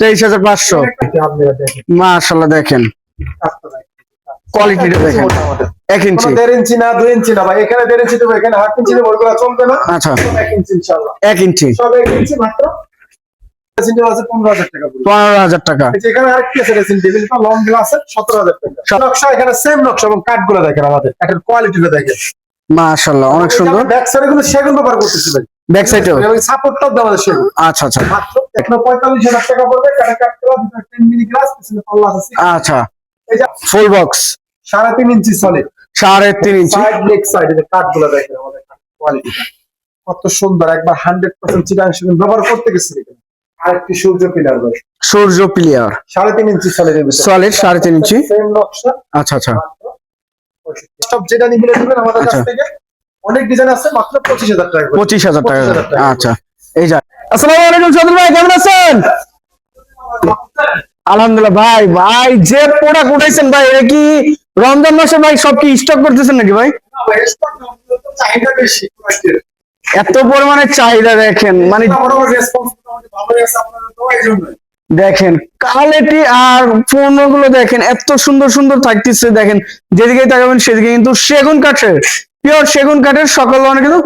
তেইশ হাজার পাঁচশো। মাশাল্লাহ দেখেন। কোয়ালিটিটা দেখেন। এক ইঞ্চি। দেড় ইঞ্চি না দুই ইঞ্চি না ভাই। এখানে দেড় ইঞ্চি দেবো এখানে হাফ ইঞ্চি দেবো ওইগুলো চলবে না। আচ্ছা। এক ইঞ্চি ইনশাল্লাহ এক ইঞ্চি। সব এক ইঞ্চি মাত্র। ড্রেসিং টেবিল আছে পনেরো হাজার টাকা পনেরো হাজার টাকা। এখানে আরেকটি আছে ড্রেসিং টেবিল লং গ্লাস সতেরো হাজার টাকা। নকশা এখানে সেম নকশা এবং দেখেন আমাদের। কাঠের কোয়ালিটিটা দেখেন। মাশাল্লাহ অনেক সুন্দর। ব্যাক সাইডে সেগুন ব্যবহার করতেছি ভাই। ব্যাক সাইডেও সাপোর্টটাও দেওয়া আছে আচ্ছা আচ্ছা। মাত্র এখানে পঁয়তাল্লিশ হাজার টাকা পড়বে টেন মিলি গ্লাস পিছনে পাল্লা আছে আচ্ছা। এই যে ফুল বক্স সাড়ে তিন ইঞ্চি সলিড সাড়ে তিন ইঞ্চি? সাইড লেগ সাইড এর কাঠ দেখেন আমাদের কোয়ালিটি কত সুন্দর একবার হান্ড্রেড পার্সেন্ট চিটাং সেগুন ব্যবহার করতে গেছি এখানে। আরেকটি সূর্য পিলার ভাই সূর্য ইঞ্চি সলিড এর সলিড সাড়ে তিন ইঞ্চি? সেম নকশা। আচ্ছা আচ্ছা। সব যেটা নিবেন দিবেন আমাদের কাছ আচ্ছা। থেকে। অনেক ডিজাইন আছে মাত্র পঁচিশ হাজার টাকা। পঁচিশ হাজার টাকা আচ্ছা এই যা আসসালামু আলাইকুম সদর ভাই কেমন আছেন? আলহামদুলিল্লাহ ভাই ভাই যে প্রোডাক্ট উঠাইছেন ভাই এটা কি রমজান মাসে ভাই সব কি স্টক করতেছেন নাকি ভাই? চাহিদা বেশি এত পরিমাণে চাহিদা দেখেন মানে। দেখেন কোয়ালিটি আর পণ্যগুলো দেখেন এত সুন্দর সুন্দর থাকতেছে দেখেন যেদিকে তাকাবেন সেদিকে কিন্তু সেগুন কাঠের। পিওর সেগুন কাঠের সকল ধরনের কিন্তু।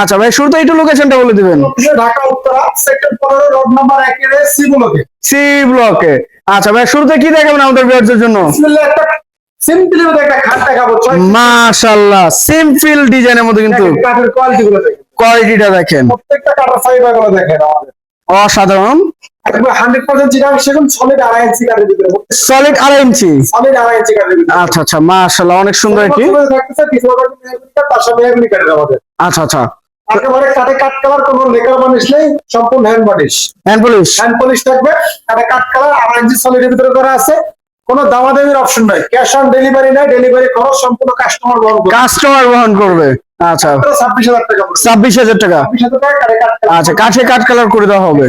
আচ্ছা ভাই শুরুতে একটু লোকেশনটা বলে দিবেন। ঢাকা উত্তরা সেক্টর পনেরো রোড নাম্বার একের সি ব্লকে সি ব্লকে আচ্ছা ভাই শুরুতে কি দেখাবেন আমাদের ভিউয়ারদের জন্য? একটা সিম্পলি একটা খাট দেখাবো মাশাআল্লাহ সিম্পল ডিজাইনের মধ্যে কিন্তু কাঠের কোয়ালিটি গুলো দেখেন। কোয়ালিটিটা দেখেন। প্রত্যেকটা কাঠের ফাইবারগুলো দেখেন আমাদের। অসাধারণ। সলিড আড়াই ইঞ্চি আচ্ছা আচ্ছা মাশাআল্লাহ অনেক সুন্দর আমাদের। আচ্ছা আচ্ছা। একেবারে কাটে কাট কালার কোনো লেকার বানিশ নেই সম্পূর্ণ hand varnish hand polish hand polish থাকবে কাটে কাট কালার আড়াই ইঞ্চি সলিডের ভিতরে করা আছে। কোনো দামাদামির অপশন নাই। ক্যাশ অন ডেলিভারি নাই ডেলিভারি খরচ সম্পূর্ণ কাস্টমার বহন করবে। কাস্টমার বহন করবে। আচ্ছা। ছাব্বিশ হাজার টাকা ছাব্বিশ হাজার টাকা? আচ্ছা কাঠে কাঠ কালার করে দেওয়া হবে।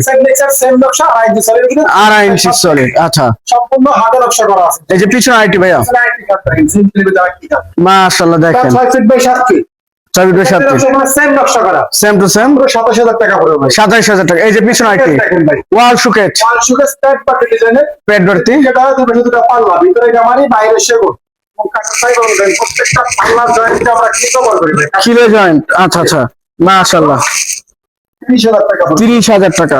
সলিড আড়াই ইঞ্চি সলিড আচ্ছা। সম্পূর্ণ হাতে নকশা করা আছে। এই যে পিছনে আইটি ভাইয়া। আইটি কার্ড দেখেন সিম্পলি বিদ আইটি মাশাআল্লাহ দেখেন। ছয় ফিট বাই সাত ফিট সাত সেম নকশা করা। সেম টু সেম সাতাশ হাজার টাকা পড়বে ভাই। সাতাইশ হাজার টাকা। এই যে পিছনে ভাই। ওয়াল সুকেট ওয়াল ডিজাইনের পেট ভর্তি যেটা দুটো দুটো পাল্লা ভিতরে গামারি বাইরে সেগুন প্রত্যেকটা পাল্লার জয়েন্টে আমরা কি কভার করি ভাই? কিলো জয়েন্ট আচ্ছা আচ্ছা। মাশাআল্লাহ। তিরিশ হাজার টাকা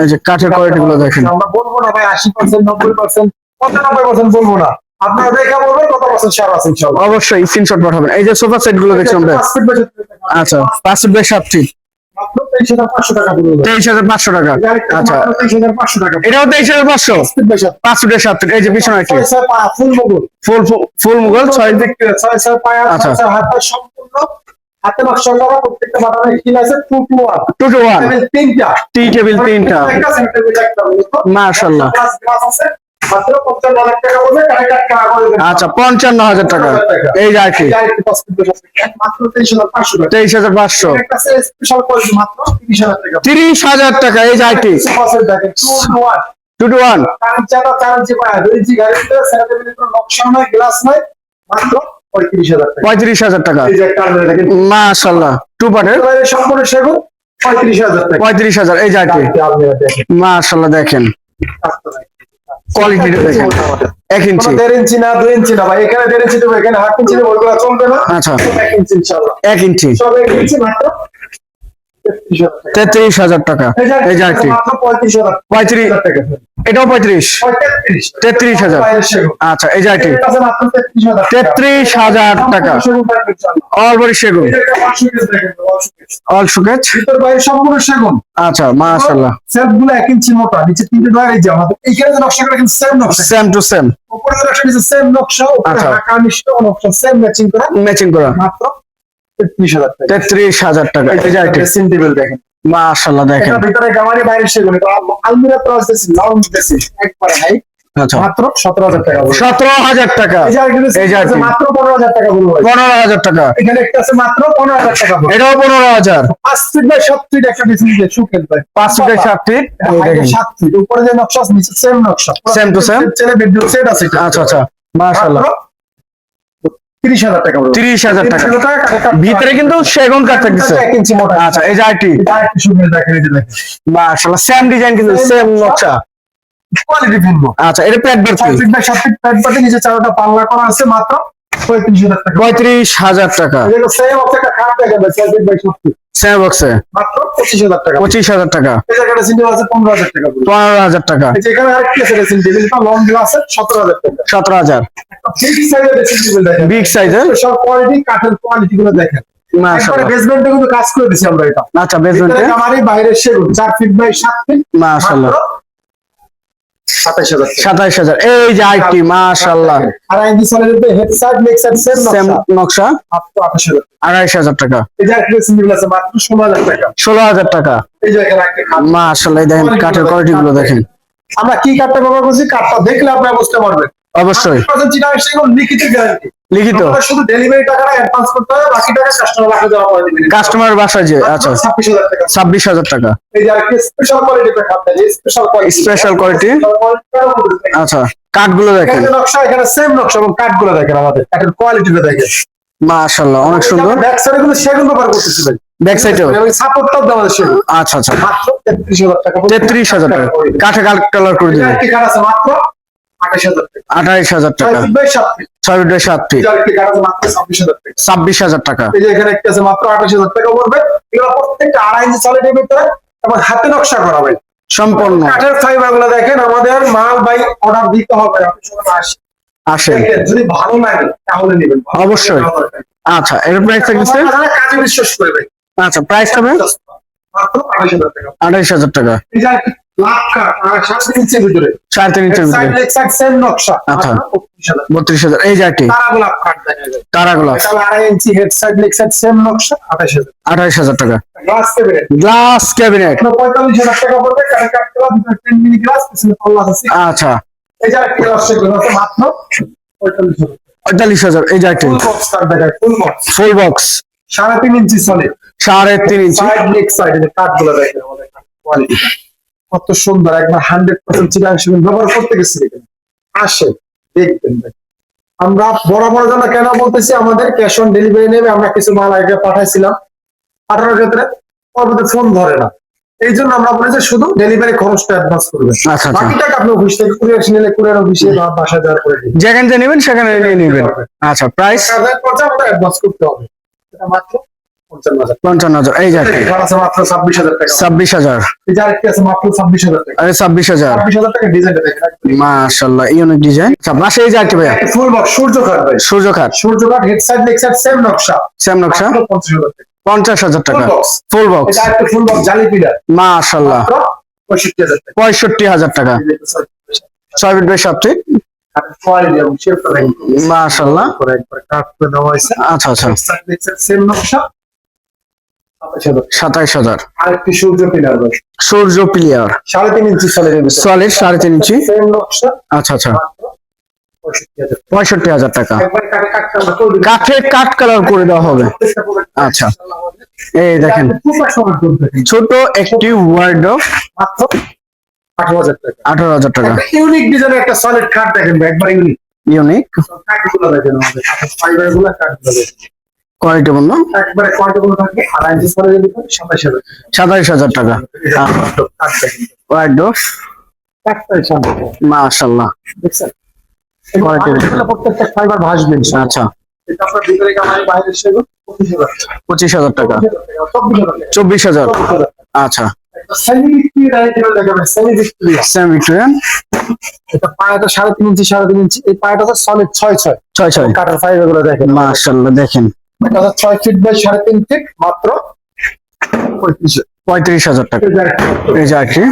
এই যে কাঠের কোয়ালিটি গুলো দেখেন। আমরা বলব না ভাই আশি পার্সেন্ট নব্বই পার্সেন্ট পঁচানব্বই পার্সেন্ট বলব না। আপনারা দেখা বলবেন কত পার্সেন্ট সার আছে ইনশাল্লাহ অবশ্যই স্ক্রিনশট পাঠাবেন। এই যে সোফা সেটগুলো দেখছি আমরা। আচ্ছা পাঁচ ফিট বাই সাত ফিট তেইশ হাজার পাঁচশো টাকা হাজার পাঁচশো আচ্ছা। এটাও তেইশ হাজার পাঁচ সাত পাঁচ ফিটের সাত ফিট এই যে পিছনে ফুল মুগুর ফুল ফুল ছয় আচ্ছা। হাত পা সম্পূর্ণ হাতে নকশা করা। প্রত্যেকটা বাটামের কিল আছে two two one two two one তিনটা। টি টেবিল তিনটা। একটা আচ্ছা পঞ্চান্ন হাজার টাকা। এই। মাত্র তেইশ হাজার পাঁচশো তিরিশ হাজার টাকা। এই দেখেন টু টু ওয়ান মাত্র পঁয়ত্রিশ হাজার টাকা। মাশাল্লাহ টু পার্টের একেবারে সম্পূর্ণ সেগুন পঁয়ত্রিশ হাজার পঁয়ত্রিশ হাজার এই মাশাল্লাহ দেখেন। কোয়ালিটিটা দেখেন। এক ইঞ্চি দেড় ইঞ্চি না দুই ইঞ্চি না ভাই। এখানে দেড় ইঞ্চি দেবো এখানে হাফ ইঞ্চি দেবো ওইগুলো চলবে না। আচ্ছা। এক ইঞ্চি ইনশাল্লাহ এক ইঞ্চি সব এক ইঞ্চি মাত্র। তেত্রিশ হাজার টাকা। এই যে পঁয়ত্রিশ এটাও পঁয়ত্রিশ? তেত্রিশ হাজার। আচ্ছা এই যে মাত্র তেত্রিশ হাজার টাকা। অলবরি সেগুন। অল সম্পূর্ণ সেগুন। আচ্ছা সেলফগুলো এক ইঞ্চি মোটা নিচে তিনটে ডয়ার এই যে আমাদের এইখানে যে নকশা করে কিন্তু সেম নকশা। সেম টু সেম উপরে নকশা নিচে সেম নকশা উপরে আচ্ছা। নকশা সেম ম্যাচিং করা। ম্যাচিং করা। মাত্র তেত্রিশ হাজার টাকা তেত্রিশ হাজার ড্রেসিং টেবিল দেখেন মাশাল্লাহ দেখেন ভিতরে গামারি বাইরে সেগুন আলমিরা প্লাস দিছি লাউঞ্জ দিছি একবারে হাই আচ্ছা মাত্র সতেরো হাজার টাকা। সতেরো হাজার টাকা আছে। মাত্র পনেরো হাজার টাকা পনেরো হাজার টাকা এখানে একটা আছে মাত্র পনেরো হাজার টাকা। এটাও পনেরো হাজার পাঁচ ফিট বাই সাত ফিট একটা ড্রেসিং পাঁচ সাত ফিট হাইটে দেখেন সাত ফিট উপরে যে নকশা আছে সেম নকশা Same to same? ছেলে বেডরুম সেট আছে আচ্ছা আচ্ছা মাশাল্লাহ তিরিশ হাজার টাকা তিরিশ হাজার টাকা। 30,000 টাকা কাঠের কাঠ ভিতরে কিন্তু সেগুন কাঠ থাকতেছে। আচ্ছা এই যে আইটি সেম ডিজাইন কিন্তু সেম নকশা। কোয়ালিটি ভিন্ন। আচ্ছা এটা প্যাড সাত ফিট প্যান্ট পাতে নিচে চারটা পাল্লা করা আছে মাত্র। পঁয়ত্রিশ হাজার টাকা। পঁয়ত্রিশ হাজার টাকা। এগুলো সেম হচ্ছে একটা খাট দেখেন ভাই ছয় ফিট বাই সাত ফিট সেম বক্সে মাত্র পঁচিশ হাজার টাকা। পনেরো হাজার টাকা সতেরো হাজার বিগ সাইজের সব কোয়ালিটি কাঠের কোয়ালিটি গুলো দেখেন। কাজ করে দিছি আমরা এটা। আচ্ছা বেসমেন্টে সেগুন চার ফিট বাই সাত ফিট মাশাআল্লাহ। সাতাইশ হাজার এই যে আইটি সেম নকশা। আড়াইশ হাজার টাকা। ষোলো হাজার টাকা। মাশাল্লাহ দেখেন কাঠের কোয়ালিটি গুলো দেখেন। আমরা কি কাঠটা ব্যবহার করছি? কাঠটা দেখলে আপনারা বুঝতে পারবেন অবশ্যই। লিখিত গ্যারান্টি লিখিত। শুধু ডেলিভারি টাকাটা অ্যাডভান্স করতে হবে বাকি টাকা কাস্টমার দেওয়া করে দিবেন। কাস্টমার বাসা যে আচ্ছা। ছাব্বিশ হাজার টাকা। ছাব্বিশ হাজার টাকা। এই যে আরেকটি special quality special quality Special quality? আচ্ছা কাঠগুলো দেখেন। নকশা এখানে সেম নকশা এবং কাঠগুলো দেখেন আমাদের। কাঠের কোয়ালিটিটা দেখেন। মাশাআল্লাহ অনেক সুন্দর। ব্যাক সাইডে কিন্তু সেগুন ব্যবহার ব্যাক সাইডেও এবং সাপোর্টটাও দেওয়া আছে আচ্ছা আচ্ছা। মাত্র তেত্রিশ হাজার টাকা তেত্রিশ হাজার টাকা। কাঠে কালার করে দিবেন। কাঠ আছে মাত্র আঠাশ হাজার টাকা। ছয় টাকা সাত ফিট ছাব্বিশ হাজার টাকা। এই যে এখানে একটা আছে মাত্র আঠাশ হাজার টাকা পড়বে। এগুলো প্রত্যেকটা আড়াই ইঞ্চি চালের ভিতরে এবং হাতে নকশা করা ভাই সম্পূর্ণ। কাঠের ফাইবারগুলো দেখেন আমাদের মাল বাই অর্ডার দিতে হবে। আপনি সময় আসেন। আসেন। যদি ভালো লাগে তাহলে নেবেন। অবশ্যই। আচ্ছা এর প্রাইস থাকছে কাজে বিশ্বাস করবেন। আচ্ছা প্রাইস হবে মাত্র আড়াইশ হাজার টাকা। আঠাইশ হাজার টাকা। আচ্ছা। 25,000 বত্রিশ হাজার। এই তারা গোলাপ আঠাশ হাজার। টাকা। গ্লাস ক্যাবিনেট আচ্ছা। পঁয়তাল্লিশ হাজার। এই ফুল বক্স সাড়ে তিন ইঞ্চি চলে সাড়ে তিন ইঞ্চি। কাঠগুলো দেখেন আমাদের কত সুন্দর একবার হান্ড্রেড পার্সেন্ট সেগুন ব্যবহার করতে গেছি আসে দেখবেন আমরা বড় বড় জন্য কেন বলতেছি আমাদের ক্যাশ অন ডেলিভারি নেবে আমরা কিছু মাল আগে পাঠাইছিলাম। পাঠানোর ক্ষেত্রে পরবর্তী ফোন ধরে না। এই জন্য আমরা বলি যে শুধু ডেলিভারি খরচটা অ্যাডভান্স করবেন। আচ্ছা আচ্ছা। বাকি টাকা আপনি অফিস থেকে কুরিয়ার নিলে কুরিয়ার অফিসে বা বাসায় দেওয়ার করে যেখান নেবেন সেখানে নিয়ে নেবেন। আচ্ছা প্রাইস আমাদের অ্যাডভান্স করতে হবে। এটা মাত্র পঞ্চান্ন হাজার। এই যে ছাব্বিশ হাজার ছাব্বিশ হাজার। ইউনিক ডিজাইন আচ্ছা পাশে এই যে ভাইয়া। Head side leg side same নকশা। সেম নকশা। পঞ্চাশ হাজার টাকা। ফুল বক্স ফুল বক্স এটা একটা ফুল বক্স জালি পিলার মাশাল্লাহ পঁয়ষট্টি হাজার টাকা। ছয় ফিট বাই সাত মাশাল্লাহ আচ্ছা আচ্ছা। সেম নকশা। সাতাইশ হাজার। আরেকটি সূর্য পিলার সূর্য সাড়ে তিন ইঞ্চি সলিড সাড়ে তিন ইঞ্চি। আচ্ছা আচ্ছা। পঁয়ষট্টি হাজার। টাকা। কাঠে কাঠ কালার করে দেওয়া হবে। আচ্ছা। এই দেখেন। ছোট একটি ওয়ার্ড আঠারো হাজার টাকা। ইউনিক ডিজাইনের একটা সলিড কাঠ দেখেন একবার ইউনিক ইউনিক কাঠগুলো দেখেন আমাদের। কাঠগুলো দেখেন। বন্ধ সাতাশ হাজার টাকা। মাশাল্লাহ। আচ্ছা। পঁচিশ হাজার টাকা। পঁচিশ হাজার টাকা। চব্বিশ হাজার আচ্ছা। এটা পায়াটা সাড়ে তিন ইঞ্চি সাড়ে তিন ইঞ্চি। এই পায়াটা হচ্ছে ছয় ছয়। ছয় ছয়। গুলো দেখেন। মাশাল্লাহ দেখেন। এটা হচ্ছে ছয় ফিট বাই সাড়ে তিন ফিট মাত্র। পঁয়ত্রিশ হাজার টাকা। এই যে একটি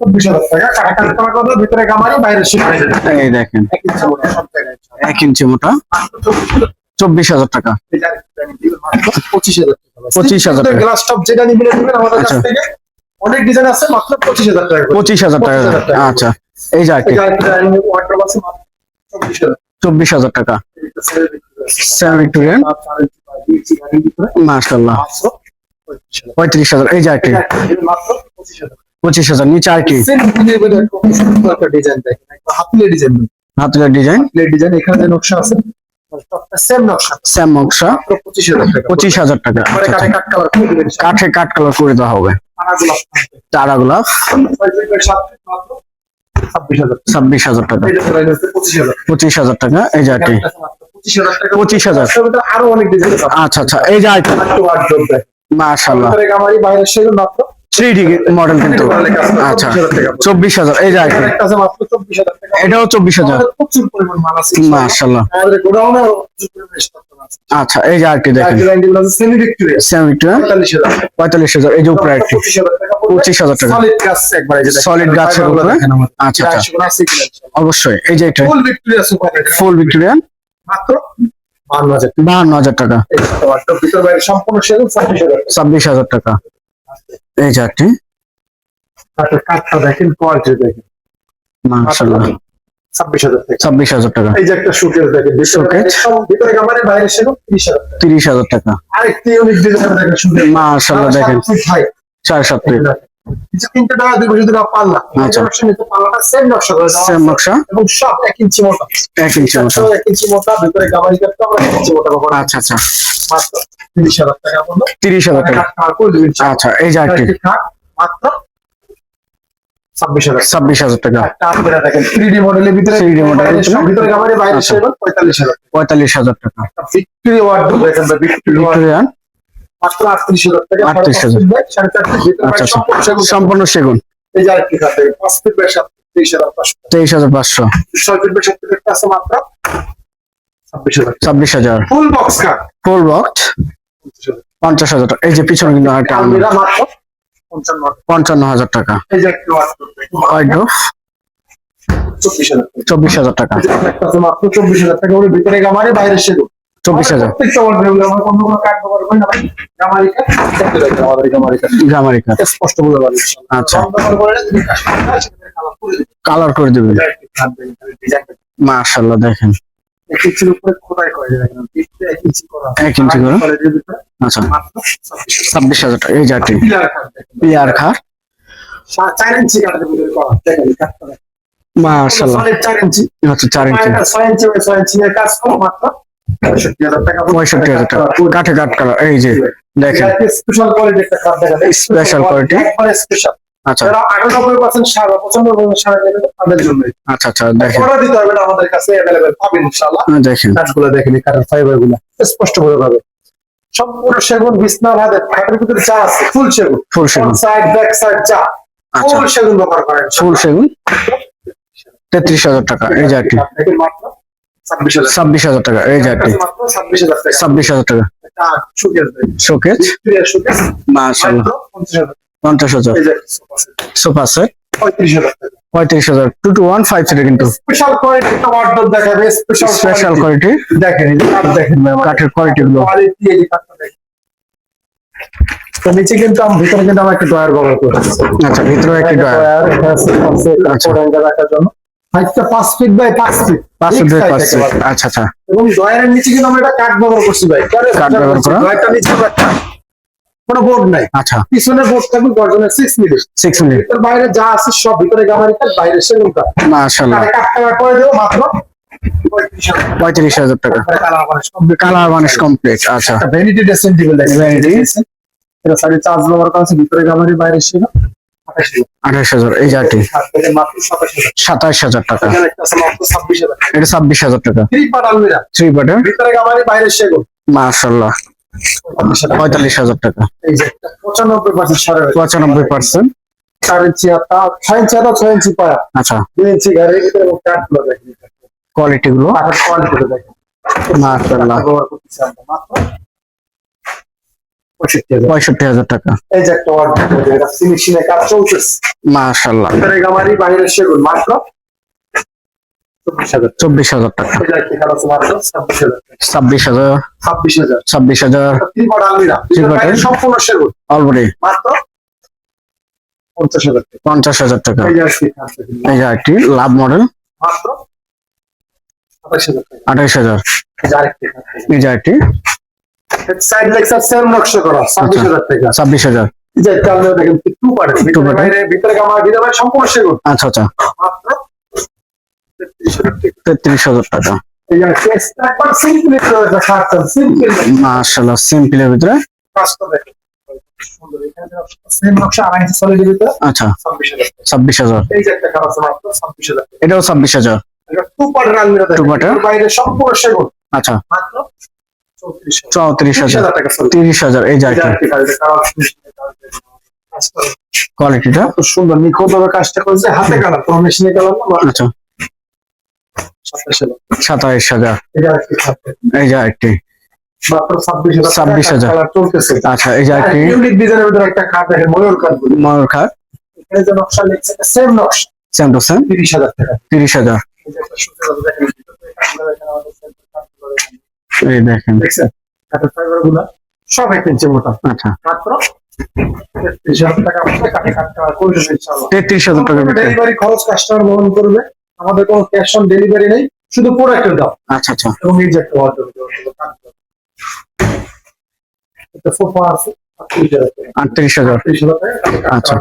চব্বিশ হাজার টাকা। কাটা করা কথা ভিতরে কামারি বাইরে এই দেখেন। এক ইঞ্চি মোটা চব্বিশ হাজার টাকা। পঁচিশ হাজার টাকা। 25,000 টাকা। গ্লাস টপ যেটা নিবেন নেবেন আমাদের কাছ আচ্ছা। থেকে। অনেক ডিজাইন আছে মাত্র পঁচিশ হাজার টাকা পঁচিশ হাজার টাকা। 25,000 টাকা। আচ্ছা। এই যে হাজার। চব্বিশ হাজার টাকা। ভিক্টোরিয়ান এই যে পঁচিশ হাজার নিচে ডিজাইন হাতিলের ডিজাইন। ডিজাইন ডিজাইন এখানে যে নকশা আছে পঁচিশ টাকা। কাঠে। কাঠ কালার করে দেওয়া হবে। চারা গোলাপ ছাব্বিশ হাজার। টাকা। পঁচিশ হাজার। টাকা এই আইটি পঁচিশ হাজার আরও অনেক ডিজাইন আচ্ছা আচ্ছা এই যে একটু। মাশাল্লাহ থ্রি মডেল কিন্তু। আচ্ছা চব্বিশ হাজার এই যে একটা চব্বিশ হাজার এটাও চব্বিশ মাশাল্লাহ আচ্ছা এই যে দেখেন। সেমি ভিক্টোরিয়া ভিক্টোরিয়া পঁয়তাল্লিশ হাজার। এই যে উপরে আইটি পঁচিশ হাজার টাকা। সলিড দেখেন। গাছের উপরে? আচ্ছা, আচ্ছা। অবশ্যই এই যে এটা ফুল ভিক্টোরিয়া ফুল ভিক্টোরিয়ান মাত্র বাহান্ন হাজার টাকা। সম্পূর্ণ ছাব্বিশ হাজার টাকা। এই কাঠটা দেখেন কোয়ালিটি দেখেন। মাশাল্লাহ ছাব্বিশ হাজার টাকা। এই যে একটা দেখেন ভিতরে বাইরে তিরিশ হাজার টাকা। আরেকটি ইউনিক ডিজাইন দেখেন চার সাত তিনটে টাকা দুই বছর টাকা পাল্লা আচ্ছা। নকশা নিতে পাল্লাটা সেম নকশা করে সেম নকশা। এবং সব এক ইঞ্চি মোটা। এক ইঞ্চি মতো এক ইঞ্চি মোটা ভিতরে গামারি কাটতে আমরা এক ইঞ্চি মোটা ব্যবহার আচ্ছা আচ্ছা। মাত্র তিরিশ হাজার টাকা পড়ল। তিরিশ হাজার টাকা। কাঠ আচ্ছা এই যে মাত্র ছাব্বিশ হাজার ছাব্বিশ হাজার টাকা। একটা দেখেন থ্রি ডি মডেলের ভিতরে 3D মডেলের ভিতরে? সব ভিতরে গামারি বাইরে। পঁয়তাল্লিশ হাজার পঁয়তাল্লিশ হাজার টাকা। ভিক্টোরিয়া ওয়ার্ড দেখেন ভিক্টোরিয়া সম্পূর্ণ সেগুন। সম্পূর্ণ সেগুন তেইশ হাজার পাঁচশো। ছাব্বিশ হাজার ফুল বক্স ফুল বক্স? পঞ্চাশ হাজার। টাকা। এই যে পিছনে কিন্তু আরেকটা পঞ্চান্ন হাজার। টাকা। চব্বিশ হাজার টাকা। চব্বিশ হাজার টাকা। ভিতরে গামারি বাইরে সেগুন। চব্বিশ হাজার। আমেরিকা স্পষ্ট বলে আচ্ছা। কালার করে দেবেন। এটা দেখেন। এক ইঞ্চি করা। আচ্ছা। ছাব্বিশ হাজার। টাকা এই জাতি। পিয়ার খার চার ইঞ্চি। মাশাল্লাহ চার ইঞ্চি। ছয় ইঞ্চি ছয় ইঞ্চি কাজ করো মাত্র। পঁয়ষট্টি হাজার টাকা। কাঠে কাঠ কালার এই যে দেখেন। স্পেশাল কোয়ালিটি একটা কাঠ? স্পেশাল আচ্ছা। আচ্ছা আচ্ছা দেখেন। আমাদের কাছে অ্যাভেলেবেল পাবেন ইনশাআল্লাহ। দেখেন। কাঠগুলো দেখেন এই কাঠের ফাইবারগুলো স্পষ্ট ভাবে পাবে সম্পূর্ণ সেগুন বিছনা ভিতরে যা আছে ফুল সেগুন। ফুল সেগুন। সাইড ব্যাক সাইড যা। আচ্ছা। ফুল সেগুন ব্যবহার করেন। ফুল সেগুন? তেত্রিশ হাজার টাকা এই মাত্র ছাব্বিশ হাজার টাকা। এই ছাব্বিশ হাজার টাকা। শোকেজ মাশাল্লাহ পঞ্চাশ হাজার সোফা সেট, পঁয়ত্রিশ হাজার two two one five three কিন্তু। স্পেশাল কোয়ালিটি একটা দেখাবে স্পেশাল স্পেশাল কোয়ালিটি দেখেন কাঠের কোয়ালিটি গুলো। তো নিচে কিন্তু আমি ভিতরে কিন্তু আমার একটা ড্রয়ার ব্যবহার করেছি আচ্ছা ভিতরে একটি ড্রয়ার আছে আচ্ছা। রাখার জন্য। হাইটটা পাঁচ ফিট বাই পাঁচ ফিট ফুট বাই পাঁচ ফুট আচ্ছা আচ্ছা। এবং নিচে কিন্তু আমরা একটা কাঠ ব্যবহার করছি ভাই। কাঠ ব্যবহার করা? ড্রয়ারটা নিচে একটা কোনো বোর্ড নাই। আচ্ছা। পিছনে বোর্ড থাকবে গর্জনের এর বাইরে যা আছে সব ভিতরে গামারি কাঠ বাইরে সেগুন কাঠ কাঠ টাকা করে দেবো মাত্র পঁয়ত্রিশ হাজার টাকা। কালার কমপ্লিট আচ্ছা একটা ভ্যানিটি ড্রেসিং টেবিল দেখেন Vanity। এটা সাড়ে চার্জ ব্যবহার করা আছে ভিতরে গামারি বাইরে ছিল আঠাশ হাজার, এই আর সাতাশ হাজার টাকা। এটা ছাব্বিশ হাজার টাকা। থ্রি পার আলমিরা থ্রি বাটার বাইরে সেগুন মাশাল্লাহ পঁয়তাল্লিশ হাজার। টাকা। পঁচানব্বই পার্সেন্ট। আচ্ছা। কোয়ালিটি গুলো? কাঠের কোয়ালিটি দেখেন মাশাল্লাহ ব্যবহার করতেছি আমরা মাত্র পঁয়ষট্টি হাজার। টাকা। এই যে একটা ওয়ার্ড এটা ফিনিশিংয়ে কাজ চলতেছে। মাশাল্লাহ ভিতরে গামারি বাইরে সেগুন মাত্র চব্বিশ হাজার টাকা। ছাব্বিশ হাজার ছাব্বিশ হাজার। ছাব্বিশ হাজার। সম্পূর্ণ সেগুন। অলরেডি মাত্র পঞ্চাশ হাজার টাকা। এই যে একটি লাভ মডেল। মাত্র হাজার আঠাইশ হাজার। এই যে একটি সাইড লেক্সার সেম নকশা করা ছাব্বিশ। হাজার টাকা। ছাব্বিশ হাজার। যে আলমিরা দেখেন টু পারে Two part। বাইরে ভিতরে গামার ভিতরে সম্পূর্ণ সেগুন। আচ্ছা আচ্ছা। তেত্রিশ হাজার টাকা। মাশাআল্লাহ সিম্পলের ভিতরে। আচ্ছা। ছাব্বিশ হাজার। এটাও ছাব্বিশ হাজার। টু পার্টের আলমিরা এর? এর বাইরে সম্পূর্ণ সেগুন। আচ্ছা। মাত্র চৌত্রিশ হাজার। তিরিশ হাজার এই কোয়ালিটিটা কত সুন্দর নিখুঁত ভাবে কাজটা করেছে হাতে কালার কোনো মেশিনে কালার না আচ্ছা। হাজার। সাতাইশ এই যে মাত্র ছাব্বিশ হাজার আচ্ছা এই যে ডিজাইনের ভিতরে একটা খাট দেখেন ময়ূর খাট নকশা লিখছে সেম নকশা। সেম টু সেম তিরিশ হাজার টাকা। তিরিশ হাজার। এই দেখেন। কাঠের ফাইবারগুলা সব এক ইঞ্চি মোটা আচ্ছা। মাত্র তেত্রিশ হাজার টাকা আমাদের কাঠে তেত্রিশ হাজার ডেলিভারি খরচ কাস্টমার বহন করবে। আমাদের কোনো ক্যাশ অন ডেলিভারি নেই শুধু প্রোডাক্টের দাম। আচ্ছা আচ্ছা। এবং এই যে একটা অর্ডার এটা সোফা আছে আটত্রিশ হাজার টাকা। আটত্রিশ হাজার। আটত্রিশ হাজার টাকা কাঠে কাঠ আচ্ছা।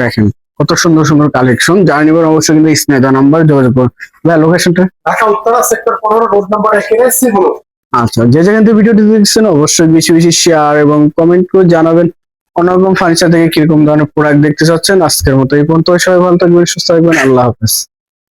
দেখেন কত সুন্দর সুন্দর কালেকশন যারা নিবেন অবশ্যই কিন্তু স্নেহ নাম্বার যোগাযোগ করুন। লোকেশনটা ঢাকা উত্তরা সেক্টর পনেরো রোড নাম্বার একেবারে সিগুলো আচ্ছা যে যেখান থেকে ভিডিওটি দেখছেন, অবশ্যই বেশি বেশি শেয়ার এবং কমেন্ট করে জানাবেন অন্যরকম ফার্নিচার থেকে কীরকম ধরনের প্রোডাক্ট দেখতে চাচ্ছেন। আজকের মতো এই পর্যন্ত। সবাই ভালো থাকবেন, সুস্থ থাকবেন। আল্লাহ হাফেজ।